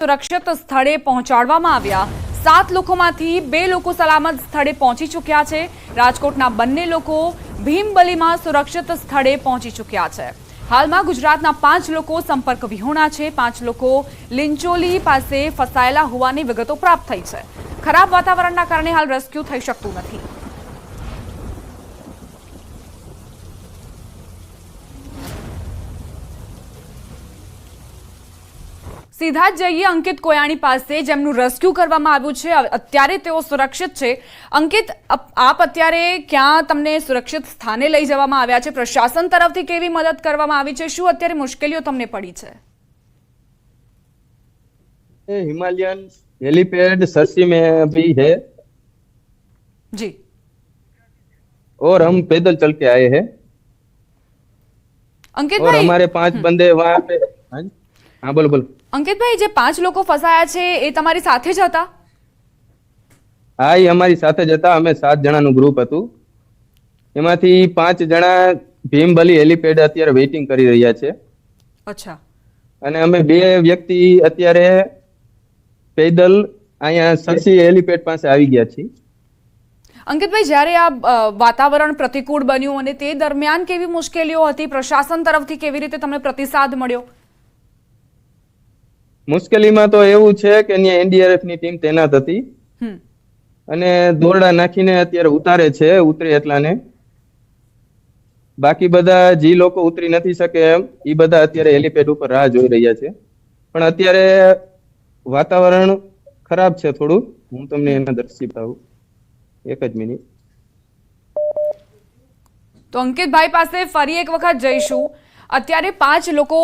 સુરક્ષિત સ્થળે પહોંચાડવામાં આવ્યા. સાત લોકોમાંથી બે લોકો સલામત સ્થળે પહોંચી ચૂક્યા છે. રાજકોટના બંને લોકો ભીમબલીમાં સુરક્ષિત સ્થળે પહોંચી ચૂક્યા છે. હાલમાં ગુજરાતના પાંચ લોકો સંપર્ક વિહોણા છે. પાંચ લોકો લિંચોલી પાસે ફસાયેલા હોવાની વિગતો પ્રાપ્ત થઈ છે. ખરાબ વાતાવરણના કારણે હાલ રેસ્ક્યુ થઈ શકતું નથી. સીધા જ જઈએ અંકિત કોયાણી પાસે જેમનું રેસ્ક્યુ કરવામાં આવ્યું છે અત્યારે તેઓ સુરક્ષિત છે અંકિત અપ- આપ અત્યારે ક્યાં તમને સુરક્ષિત સ્થાને લઈ જવામાં આવ્યા છે પ્રશાસન તરફથી કેવી મદદ કરવામાં આવી છે શું અત્યારે મુશ્કેલીઓ તમને પડી છે ये हिमालयन हेलीपैड सरसी में भी है જી और हम पैदल चल के आए हैं और અંકિતભાઈ हमारे पांच बंदे वहाँ पे हाँ जी? हाँ बोलो बोलो અંકિતભાઈ જે પાંચ લોકો ફસાયા છે એ તમારી સાથે જ હતા? હા એ અમારી સાથે જ હતા. અમે સાત જણાનું ગ્રુપ હતું. એમાંથી પાંચ જણા ભીમબલી હેલીપેડ અત્યારે વેઇટિંગ કરી રહ્યા છે. અચ્છા. અને અમે બે વ્યક્તિ અત્યારે પેદલ અહીંયા સરસી હેલીપેડ પાસે આવી ગયા છીએ. અંકિતભાઈ જ્યારે આ વાતાવરણ પ્રતિકૂળ બન્યું અને તે દરમિયાન કેવી મુશ્કેલીઓ હતી? પ્રશાસન તરફથી કેવી રીતે તમને પ્રતિસાદ મળ્યો? મુશ્કેલીમાં તો એવું છે કે અહીંયા એનડીઆરએફની ટીમ તૈનાત હતી. અને દોરડા નાખીને અત્યારે ઉતારે છે ઉતરે એટલાને. બાકી બધા જે લોકો ઉતરી નથી શકે એમ એ બધા અત્યારે હેલીપેડ ઉપર રાહ જોઈ રહ્યા છે. પણ અત્યારે વાતાવરણ ખરાબ છે થોડું. હું તમને એના દર્શી બતાવું. એક જ મિનિટ. તો અંકિતભાઈ પાસે ફરી એક વખત જઈશું. અત્યારે પાંચ લોકો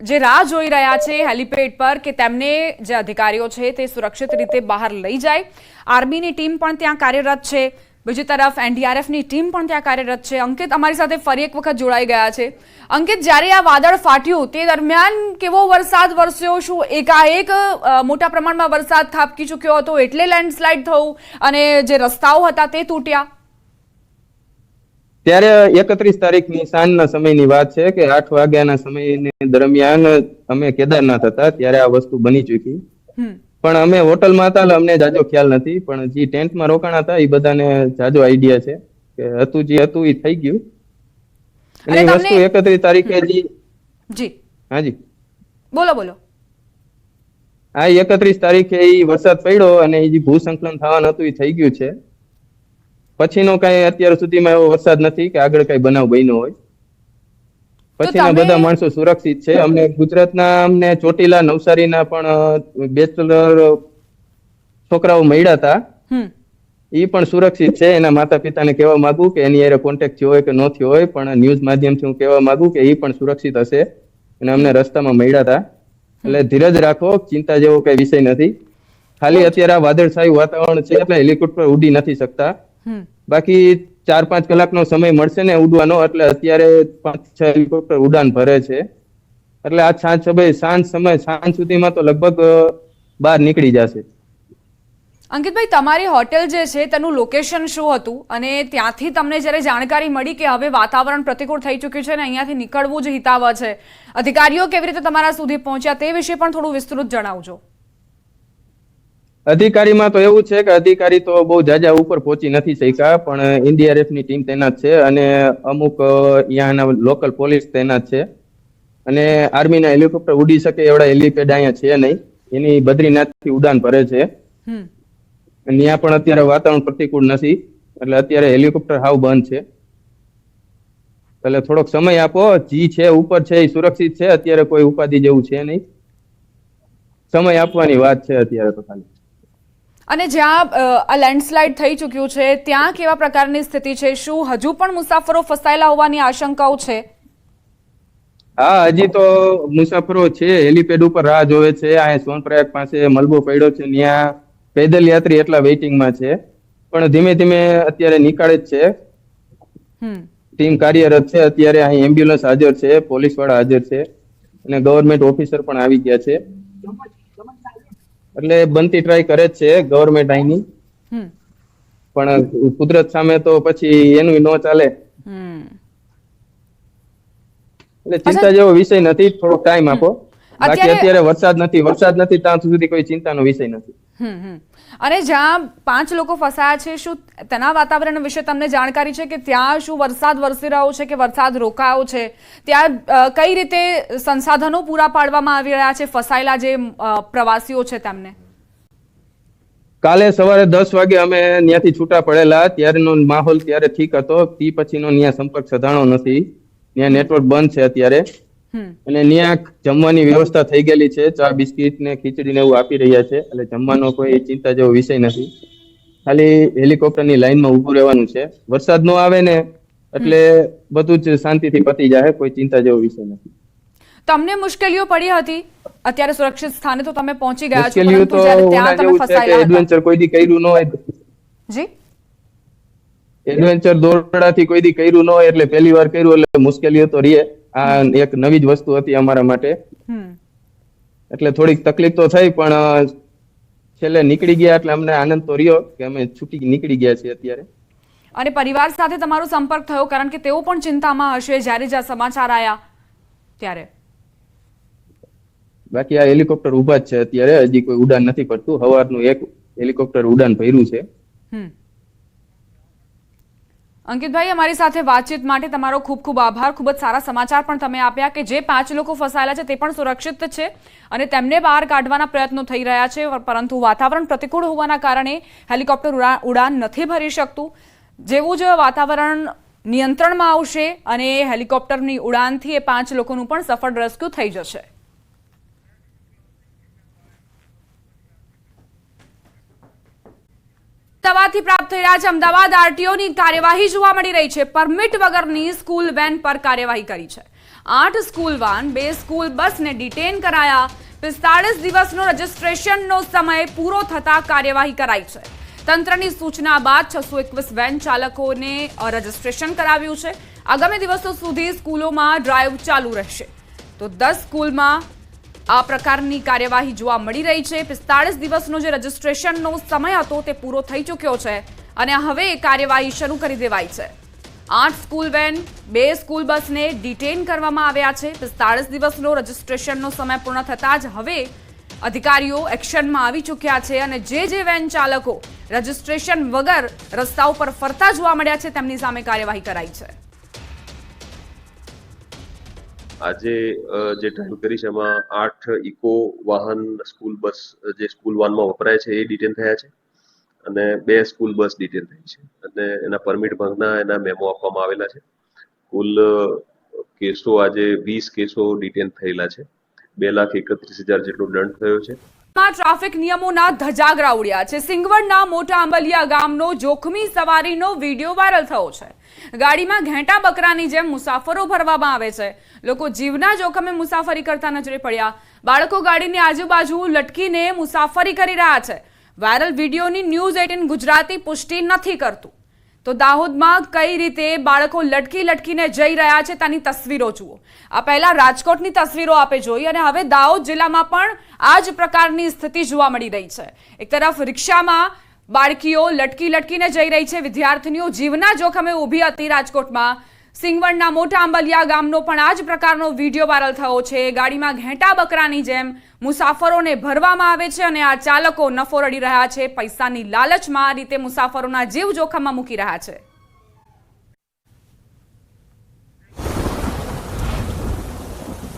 જે રાહ જોઈ રહ્યા છે હેલિપેડ પર કે તેમને જે અધિકારીઓ છે તે સુરક્ષિત રીતે બહાર લઈ જાય. આર્મીની ટીમ પણ ત્યાં કાર્યરત છે. બીજી તરફ એનડીઆરએફની ટીમ પણ ત્યાં કાર્યરત છે. અંકિત અમારી સાથે ફરી એક વખત જોડાઈ ગયા છે. અંકિત, જ્યારે આ વાદળ ફાટ્યું, તે દરમિયાન કેવો વરસાદ વરસ્યો? શું એકાએક મોટા પ્રમાણમાં વરસાદ ખાબકી ચૂક્યો હતો? એટલે લેન્ડસ્લાઇડ થયું અને જે રસ્તાઓ હતા તે તૂટ્યા? ત્યારે એકત્રીસ તારીખની સાંજના સમયની વાત છે કે આઠ વાગ્યાના સમય દરમિયાન અમે કેદારનાથ હતા ત્યારે આ વસ્તુ બની ચૂકી. પણ અમે હોટલમાં હતા અમને જાજો ખ્યાલ નથી પણ જે ટેન્ટમાં રોકાણા હતા એ બધાને જાજો આઈડિયા છે કે હતું જે હતું એ થઈ ગયું. અને એ વસ્તુ એકત્રીસ તારીખે જે જી. હાજી બોલો બોલો. આ એકત્રીસ તારીખે એ વરસાદ પડ્યો અને એ જે ભૂસંકલન થવાનું હતું એ થઈ ગયું છે. પછીનો કઈ અત્યાર સુધીમાં એવો વરસાદ નથી કે આગળ કઈ બનાવ બન્યો હોય. પછીના બધા માણસો સુરક્ષિત છે. અમને ગુજરાતના અમને ચોટીલા નવસારીના પણ બેચલર છોકરાઓ મળ્યા હતા. એ પણ સુરક્ષિત છે. એના માતા પિતાને કહેવા માંગુ કે એની યારે કોન્ટેક્ટ થયો હોય કે ન થયો હોય પણ ન્યૂઝ માધ્યમથી હું કહેવા માંગુ કે એ પણ સુરક્ષિત હશે. અને અમને રસ્તામાં મળ્યા હતા. એટલે ધીરજ રાખો ચિંતા જેવો કઈ વિષય નથી. ખાલી અત્યારે આ વાદળછાયું વાતાવરણ છે એટલે હેલિકોપ્ટર ઉડી નથી શકતા. બાકી ચાર પાંચ કલાકનો સમય મળશે ને ઉડવાનો, એટલે અત્યારે પાંચ છ હેલિકોપ્ટર ઉડાન ભરે છે. એટલે આ સાંજ સમય સાંજ સમય, સાંજ સુધીમાં તો લગભગ બહાર નીકળી જશે. અંકિતભાઈ, તમારી હોટેલ જે છે, તેનું લોકેશન શું હતું? અને ત્યાંથી તમને જ્યારે જાણકારી મળી કે હવે વાતાવરણ પ્રતિકૂળ થઈ ચૂક્યું છે ને અહીંયાથી નીકળવું જ હિતાવહ છે, અધિકારીઓ કેવી રીતે તમારા સુધી પહોંચ્યા તે વિશે પણ થોડું વિસ્તૃત જણાવજો. અધિકારીમાં તો એવું છે કે અધિકારી તો બહુ જાજા ઉપર પહોંચી નથી શક્યા પણ એનડીઆરએફની ટીમ તૈનાત છે અને અમુક અહીંયાના લોકલ પોલીસ તૈનાત છે. અને આર્મીના હેલિકોપ્ટર ઉડી શકે એવડા હેલિપેડ અહીંયા છે નહીં. એની બદ્રીનાથથી ઉડાન ભરે છે. અને ત્યાં પણ અત્યારે વાતાવરણ પ્રતિકૂળ નથી. એટલે અત્યારે હેલિકોપ્ટર હાવ બંધ છે. એટલે થોડોક સમય આપો. જી છે ઉપર છે એ સુરક્ષિત છે. અત્યારે કોઈ ઉપાધિ જેવું છે નહીં. સમય આપવાની વાત છે અત્યારે તો ખાલી. અને જ્યાં આ લેન્ડસ્લાઇડ થઈ ચૂક્યું છે ત્યાં કેવા પ્રકારની સ્થિતિ છે? શું હજુ પણ મુસાફરો ફસાયેલા હોવાની આશંકાઓ છે? હા હજી તો મુસાફરો છે હેલીપેડ ઉપર રાહ જોવે છે અહીંયા સોનપ્રયાગ પાસે મલબો પડ્યો છે ત્યાં પેદલ યાત્રી એટલા વેઇટિંગમાં છે. પણ ધીમે ધીમે અત્યારે નીકળે જ છે. ટીમ કાર્યરત છે અત્યારે અહીં એમ્બ્યુલન્સ હાજર છે પોલીસવાળા હાજર છે અને ગવર્મેન્ટ ઓફિસર પણ આવી ગયા છે. એટલે બનતી ટ્રાય કરે જ છે ગવર્મેન્ટ અહીંની. પણ કુદરત સામે તો પછી એનું ન ચાલે. એટલે ચિંતા જેવો વિષય નથી થોડોક ટાઈમ આપો. બાકી અત્યારે વરસાદ નથી વરસાદ નથી ત્યાં સુધી કોઈ ચિંતાનો વિષય નથી. અને જ્યાં પાંચ લોકો ફસાયા છે, શું તેના વાતાવરણ વિશે તમને જાણકારી છે કે ત્યાં શું વરસાદ વરસી રહ્યો છે કે વરસાદ રોકાયો છે? ત્યાં કઈ રીતે સંસાધનો પૂરા પાડવામાં આવી રહ્યા છે, ફસાયેલા જે પ્રવાસીઓ છે તેમને? કાલે સવારે દસ વાગે અમે ત્યાંથી છૂટા પડેલા. ત્યારેનો માહોલ ત્યારે ઠીક હતો. તે પછીનો ત્યાં સંપર્ક સધાણો નથી. ત્યાં નેટવર્ક બંધ છે અત્યારે. અને ત્યાં જમવાની વ્યવસ્થા થઈ ગયેલી છે. ચા બિસ્કિટ ને ખીચડી ને એવું આપી રહ્યા છે. એટલે જમવાનો કોઈ ચિંતા જેવો વિષય નથી. ખાલી હેલિકોપ્ટરની લાઈનમાં ઉભું રહેવાનું છે. વરસાદ નો આવે ને એટલે બધું જ શાંતિથી પતી જાય કોઈ ચિંતા જેવો વિષય નથી. તમને મુશ્કેલીઓ પડી હતી. અત્યારે સુરક્ષિત સ્થાને તો તમે પહોંચી ગયા છો પરંતુ તો ત્યાં તમે ફસાયેલા એડવેન્ચર કોઈ દી કર્યું ન હોય. જી? એડવેન્ચર દોરડાથી કોઈ દી કર્યું ન હોય એટલે પહેલી વાર કર્યું એટલે મુશ્કેલીઓ તો રહે. આ એક નવી જ વસ્તુ હતી અમારા માટે. એટલે થોડીક તકલીફ તો થઈ પણ છેલ્લે નીકળી ગયા એટલે અમને આનંદ તો રહ્યો કે અમે છૂટી નીકળી ગયા છીએ અત્યારે. અને પરિવાર સાથે તમારો સંપર્ક થયો કારણ કે તેઓ પણ ચિંતામાં હશે જ્યારે જ્યાં સમાચાર આવ્યા ત્યારે. બાકી આ હેલિકોપ્ટર ઊભા જ છે અત્યારે હજી કોઈ ઉડાન નથી પડતું. સવારનું એક હેલિકોપ્ટર ઉડાન ભર્યું છે. હમ. અંકિતભાઈ અમારી સાથે વાતચીત માટે તમારો ખૂબ ખૂબ આભાર. ખૂબ જ સારા સમાચાર પણ તમે આપ્યા કે જે પાંચ લોકો ફસાયેલા છે તે પણ સુરક્ષિત છે અને તેમને બહાર કાઢવાના પ્રયત્નો થઈ રહ્યા છે, પરંતુ વાતાવરણ પ્રતિકૂળ હોવાના કારણે હેલિકોપ્ટર ઉડા- ઉડાન નથી ભરી શકતું. જેવું જ વાતાવરણ નિયંત્રણમાં આવશે અને હેલિકોપ્ટરની ઉડાનથી એ પાંચ લોકોનું પણ સફળ રેસ્ક્યુ થઈ જશે. અમદાવાદથી પ્રાપ્ત થઈ રહ્યા છે. અમદાવાદ આરટીઓની કાર્યવાહી જોવા મળી રહી છે. પરમિટ વગરની સ્કૂલ વેન પર કાર્યવાહી કરી છે. આઠ સ્કૂલ વાન, બે સ્કૂલ બસને ડિટેન કરાયા. પિસ્તાળીસ દિવસનો રજિસ્ટ્રેશનનો સમય પૂરો થતા કાર્યવાહી કરાઈ છે. તંત્રની સૂચના બાદ છસો એકવીસ વેન ચાલકોને રજિસ્ટ્રેશન કરાવ્યું છે. આગામી દિવસો સુધી સ્કૂલોમાં ડ્રાઈવ ચાલુ રહેશે. તો દસ સ્કૂલમાં આ પ્રકારની કાર્યવાહી જોવા મળી રહી છે. પિસ્તાળીસ દિવસનો જે રજીસ્ટ્રેશનનો સમય હતો તે પૂરો થઈ ચૂક્યો છે અને હવે કાર્યવાહી શરૂ કરી દેવાઈ છે. આઠ સ્કૂલ વેન, બે સ્કૂલ બસને ડિટેન કરવામાં આવ્યા છે. પિસ્તાળીસ દિવસનો રજીસ્ટ્રેશનનો સમય પૂર્ણ થતાં જ હવે અધિકારીઓ એક્શનમાં આવી ચૂક્યા છે અને જે જે વેન ચાલકો રજીસ્ટ્રેશન વગર રસ્તા ઉપર ફરતા જોવા મળ્યા છે તેમની સામે કાર્યવાહી કરાઈ છે. આજે જે ડ્રાઈવ કરી છે, એમાં આઠ ઇકો વાહન સ્કૂલ બસ જે સ્કૂલ વાનમાં વપરાય છે, એ ડિટેન થયા છે. અને બે સ્કૂલ બસ ડિટેન થઈ છે. અને એના પરમિટ ભંગના એના મેમો આપવામાં આવેલા છે. કુલ કેસો આજે વીસ કેસો ડિટેન થયેલા છે. બે લાખ એકત્રીસ હજાર જેટલો દંડ થયો છે. ટ્રાફિક નિયમોના ધજાગરા ઉડ્યા છે. સિંગવડના મોટા આંબલિયા ગામનો જોખમી સવારીનો વીડિયો વાયરલ થયો છે. ગાડીમાં ઘેંટા બકરાની જેમ મુસાફરો ભરવામાં આવે છે. લોકો જીવના જોખમે મુસાફરી કરતા નજરે પડ્યા. બાળકો ગાડીની આજુબાજુ લટકીને મુસાફરી કરી રહ્યા છે. વાયરલ વિડીયોની ન્યૂઝ એટીન ગુજરાતી પુષ્ટિ નથી કરતું. તો દાહોદમાં કઈ રીતે બાળકો લટકી લટકીને જઈ રહ્યા છે તેની તસવીરો જુઓ. આ પહેલા રાજકોટની તસવીરો આપે જોઈ અને હવે દાહોદ જિલ્લામાં પણ આ જ પ્રકારની સ્થિતિ જોવા મળી રહી છે. એક તરફ રિક્ષામાં બાળકીઓ લટકી લટકીને જઈ રહી છે. વિદ્યાર્થીનીઓ જીવના જોખમે ઊભી હતી રાજકોટમાં. સિંગવડના મોટા આંબલિયા ગામનો પણ આ જ પ્રકારનો વીડિયો વાયરલ થયો છે. ગાડીમાં ઘેંટા બકરાની જેમ મુસાફરોને ભરવામાં આવે છે અને આ ચાલકો નફો રડી રહ્યા છે. પૈસાની લાલચમાં આ રીતે મુસાફરોના જીવ જોખમમાં મૂકી રહ્યા છે.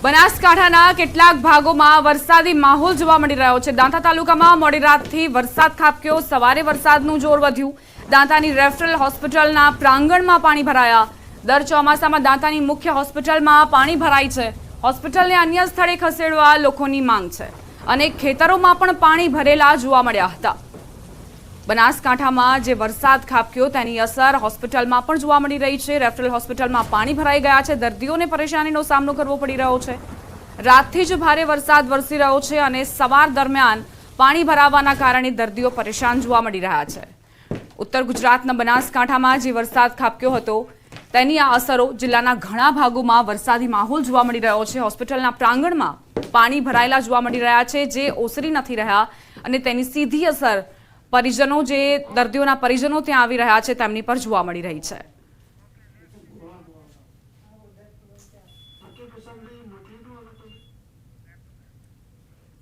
બનાસકાંઠાના કેટલાક ભાગોમાં વરસાદી માહોલ જોવા મળી રહ્યો છે. દાંતા તાલુકામાં મોડી રાતથી વરસાદ ખાબક્યો. સવારે વરસાદનું જોર વધ્યું. દાંતાની રેફરલ હોસ્પિટલના પ્રાંગણમાં પાણી ભરાયા. દર ચોમાસામાં દાંતાની મુખ્ય હોસ્પિટલમાં પાણી ભરાય છે. હોસ્પિટલને અન્ય સ્થળે ખસેડવા લોકોની માંગ છે. અને ખેતરોમાં પણ પાણી ભરેલા જોવા મળ્યા હતા. બનાસકાંઠામાં જે વરસાદ ખાબક્યો તેની અસર હોસ્પિટલમાં પણ જોવા મળી રહી છે. રેફરલ હોસ્પિટલમાં પાણી ભરાઈ ગયા છે. દર્દીઓને પરેશાનીનો સામનો કરવો પડી રહ્યો છે. રાતથી જ ભારે વરસાદ વરસી રહ્યો છે અને સવાર દરમિયાન પાણી ભરાવાના કારણે દર્દીઓ પરેશાન જોવા મળી રહ્યા છે. ઉત્તર ગુજરાતના બનાસકાંઠામાં જે વરસાદ ખાબક્યો હતો તેની આ અસરો જિલ્લાના ઘણા ભાગોમાં વરસાદી માહોલ જોવા મળી રહ્યો છે. હોસ્પિટલના પ્રાંગણમાં પાણી ભરાયેલા જોવા મળી રહ્યા છે, જે ઓસરી નથી રહ્યા અને તેની સીધી અસર પરિજનો જે દર્દીઓના પરિજનો ત્યાં આવી રહ્યા છે, તેમની પર જોવા મળી રહી છે.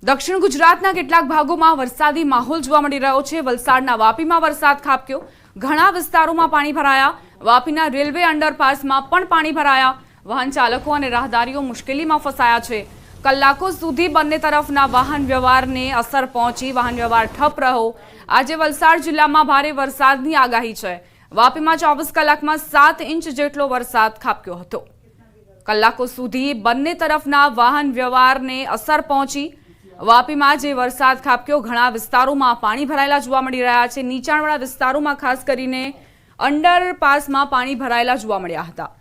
દક્ષિણ ગુજરાતના કેટલાક ભાગોમાં વરસાદી માહોલ જોવા મળી રહ્યો છે. વલસાડના વાપીમાં વરસાદ ખાબક્યો. ઘણા વિસ્તારોમાં પાણી ભરાયા. વાપીના રેલવે અંડરપાસમાં પણ પાણી ભરાયા. વાહન ચાલકો અને રાહદારીઓ મુશ્કેલીમાં ફસાયા છે. કલાકો સુધી બંને તરફના વાહન વ્યવહારને અસર પહોંચી. વાહન વ્યવહાર ઠપ રહ્યો. આજે વલસાડ જિલ્લામાં ભારે વરસાદની આગાહી છે. વાપીમાં ચોવીસ કલાકમાં સાત ઇંચ જેટલો વરસાદ ખાબક્યો હતો. કલાકો સુધી બંને તરફના વાહન વ્યવહારને અસર પહોંચી. વાપીમાં જે વરસાદ ખાબક્યો, ઘણા વિસ્તારોમાં પાણી ભરાયેલા જોવા મળી રહ્યા છે. નીચાણવાળા વિસ્તારોમાં ખાસ કરીને અંડરપાસમાં પાણી ભરાયેલા જોવા મળ્યા હતા.